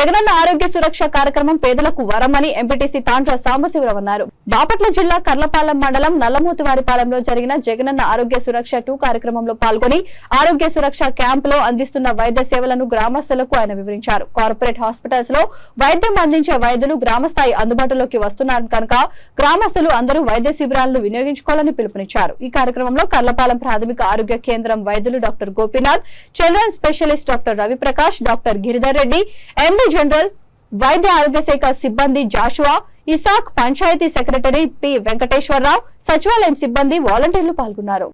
జగనన్న ఆరోగ్య సురక్ష కార్యక్రమం పేదలకు వరమని ఎంపీటీసీ తాండ్ర సాంబశివరావు అన్నారు. బాపట్ల జిల్లా కర్లపాలెం మండలం నల్లమూతివారిపాలెంలో జరిగిన జగనన్న ఆరోగ్య సురక్ష టూ కార్యక్రమంలో పాల్గొని ఆరోగ్య సురక్ష క్యాంప్లో అందిస్తున్న వైద్య సేవలను గ్రామస్తులకు ఆయన వివరించారు. కార్పొరేట్ హాస్పిటల్స్లో వైద్యం అందించే వైద్యులు గ్రామస్థాయి అందుబాటులోకి వస్తున్నారు కనుక గ్రామస్తులు అందరూ వైద్య శిబిరాలను వినియోగించుకోవాలని పిలుపునిచ్చారు. ఈ కార్యక్రమంలో కర్లపాలెం ప్రాథమిక ఆరోగ్య కేంద్రం వైద్యులు doctor Gopinath children specialist doctor Raviprakash doctor Giridhar Reddy MD general వైద్య ఆరోగ్య శాఖ సిబ్బంది Joshua Isaac panchayat secretary P Venkateswararao సచివాలయం సిబ్బంది వాలంటీర్లు పాల్గొన్నారు.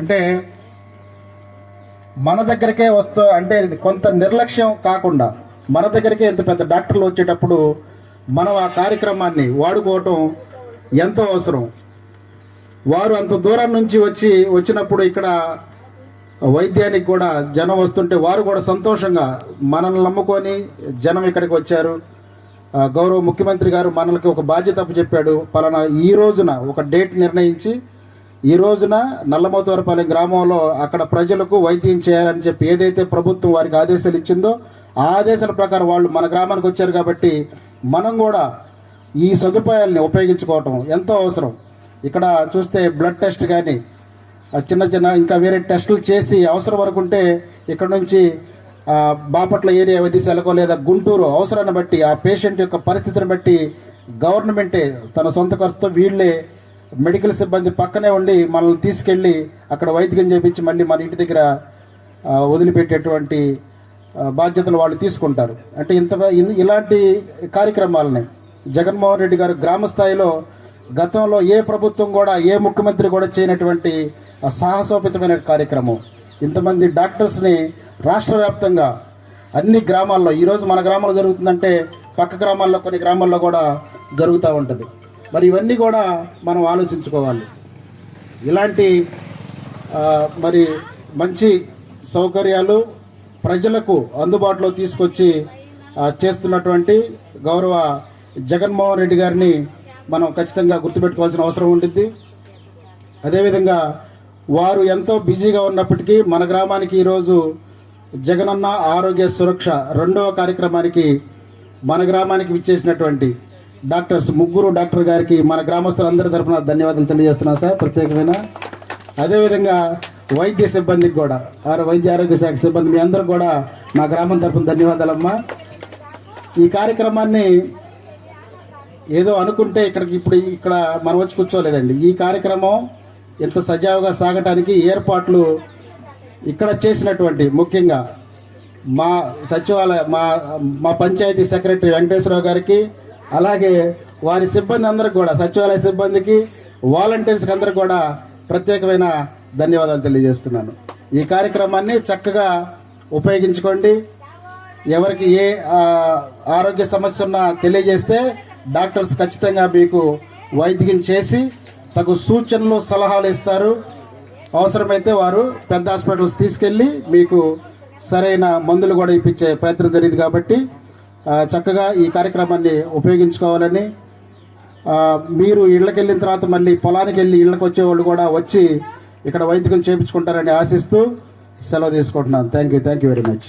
అంటే మన దగ్గరకే వస్తూ అంటే కొంత నిర్లక్ష్యం కాకుండా మన దగ్గరికే ఇంత పెద్ద డాక్టర్లు వచ్చేటప్పుడు మనం ఆ కార్యక్రమాన్ని వాడుకోవటం ఎంతో అవసరం. వారు అంత దూరం నుంచి వచ్చి వచ్చినప్పుడు ఇక్కడ వైద్యానికి కూడా జనం వస్తుంటే వారు కూడా సంతోషంగా మనల్ని నమ్ముకొని జనం ఇక్కడికి వచ్చారు. గౌరవ ముఖ్యమంత్రి గారు మనలకి ఒక బాధ్యత చెప్పాడు. పలానా ఈ రోజున ఒక డేట్ నిర్ణయించి ఈ రోజున నల్లమోతవరపాలెం గ్రామంలో అక్కడ ప్రజలకు వైద్యం చేయాలని చెప్పి ఏదైతే ప్రభుత్వం వారికి ఆదేశాలు ఇచ్చిందో ఆ ఆదేశాల ప్రకారం వాళ్ళు మన గ్రామానికి వచ్చారు కాబట్టి మనం కూడా ఈ సదుపాయాల్ని ఉపయోగించుకోవటం ఎంతో అవసరం. ఇక్కడ చూస్తే బ్లడ్ టెస్ట్ కానీ చిన్న చిన్న ఇంకా వేరే టెస్టులు చేసి అవసరం వరకు ఉంటే ఇక్కడ నుంచి బాపట్ల ఏరియా వైద్యశాలకు లేదా గుంటూరు అవసరాన్ని బట్టి ఆ పేషెంట్ యొక్క పరిస్థితిని బట్టి గవర్నమెంటే తన సొంత ఖర్చుతో వీళ్ళే మెడికల్ సిబ్బంది పక్కనే ఉండి మనల్ని తీసుకెళ్ళి అక్కడ వైద్యం చేపించి మళ్ళీ మన ఇంటి దగ్గర వదిలిపెట్టేటువంటి బాధ్యతలు వాళ్ళు తీసుకుంటారు. అంటే ఇంత ఇలాంటి కార్యక్రమాలని జగన్మోహన్ రెడ్డి గారు గ్రామ స్థాయిలో గతంలో ఏ ప్రభుత్వం కూడా ఏ ముఖ్యమంత్రి కూడా చేయనటువంటి సాహసోపేతమైన కార్యక్రమం. ఇంతమంది డాక్టర్స్ని రాష్ట్ర వ్యాప్తంగా అన్ని గ్రామాల్లో ఈరోజు మన గ్రామంలో జరుగుతుందంటే పక్క గ్రామాల్లో కొన్ని గ్రామాల్లో కూడా జరుగుతూ ఉంటుంది. మరి ఇవన్నీ కూడా మనం ఆలోచించుకోవాలి. ఇలాంటి మరి మంచి సౌకర్యాలు ప్రజలకు అందుబాటులో తీసుకొచ్చి చేస్తున్నటువంటి గౌరవ జగన్మోహన్ రెడ్డి గారిని మనం ఖచ్చితంగా గుర్తుపెట్టుకోవాల్సిన అవసరం ఉంటుంది అదేవిధంగా వారు ఎంతో బిజీగా ఉన్నప్పటికీ మన గ్రామానికి ఈరోజు జగనన్న ఆరోగ్య సురక్ష రెండవ కార్యక్రమానికి మన గ్రామానికి విచ్చేసినటువంటి డాక్టర్స్ ముగ్గురు డాక్టర్ గారికి మన గ్రామస్తులందరి తరఫున ధన్యవాదాలు తెలియజేస్తున్నాను సార్ ప్రత్యేకమైన. అదేవిధంగా వైద్య సిబ్బందికి కూడా వారు వైద్య ఆరోగ్య శాఖ సిబ్బంది మీ అందరూ కూడా మా గ్రామం తరఫున ధన్యవాదాలమ్మా. ఈ కార్యక్రమాన్ని ఏదో అనుకుంటే ఇక్కడికి ఇప్పుడు ఇక్కడ మనం వచ్చి కూర్చోలేదండి. ఈ కార్యక్రమం ఇంత సజావుగా సాగటానికి ఏర్పాట్లు ఇక్కడ చేసినటువంటి ముఖ్యంగా మా సచివాలయ మా మా పంచాయతీ సెక్రటరీ వెంకటేశ్వరరావు గారికి అలాగే వారి సిబ్బంది అందరికి కూడా సచివాలయ సిబ్బందికి వాలంటీర్స్కి అందరికి కూడా ప్రత్యేకమైన ధన్యవాదాలు తెలియజేస్తున్నాను. ఈ కార్యక్రమాన్ని చక్కగా ఉపయోగించుకోండి. ఎవరికి ఏ ఆరోగ్య సమస్య ఉన్నా తెలియజేస్తే డాక్టర్స్ ఖచ్చితంగా మీకు వైద్యం చేసి తగు సూచనలు సలహాలు ఇస్తారు. అవసరమైతే వారు పెద్ద హాస్పిటల్స్ తీసుకెళ్ళి మీకు సరైన మందులు కూడా ఇప్పించే ప్రయత్నం జరిగింది కాబట్టి చక్కగా ఈ కార్యక్రమాన్ని ఉపయోగించుకోవాలని మీరు ఇళ్ళకి వెళ్ళిన తర్వాత మళ్ళీ పొలానికి వెళ్ళి ఇళ్ళకి వచ్చేవాళ్ళు కూడా వచ్చి ఇక్కడ వైద్యం చేయించుకుంటారని ఆశిస్తూ సెలవు తీసుకుంటున్నాను. Thank you thank you very much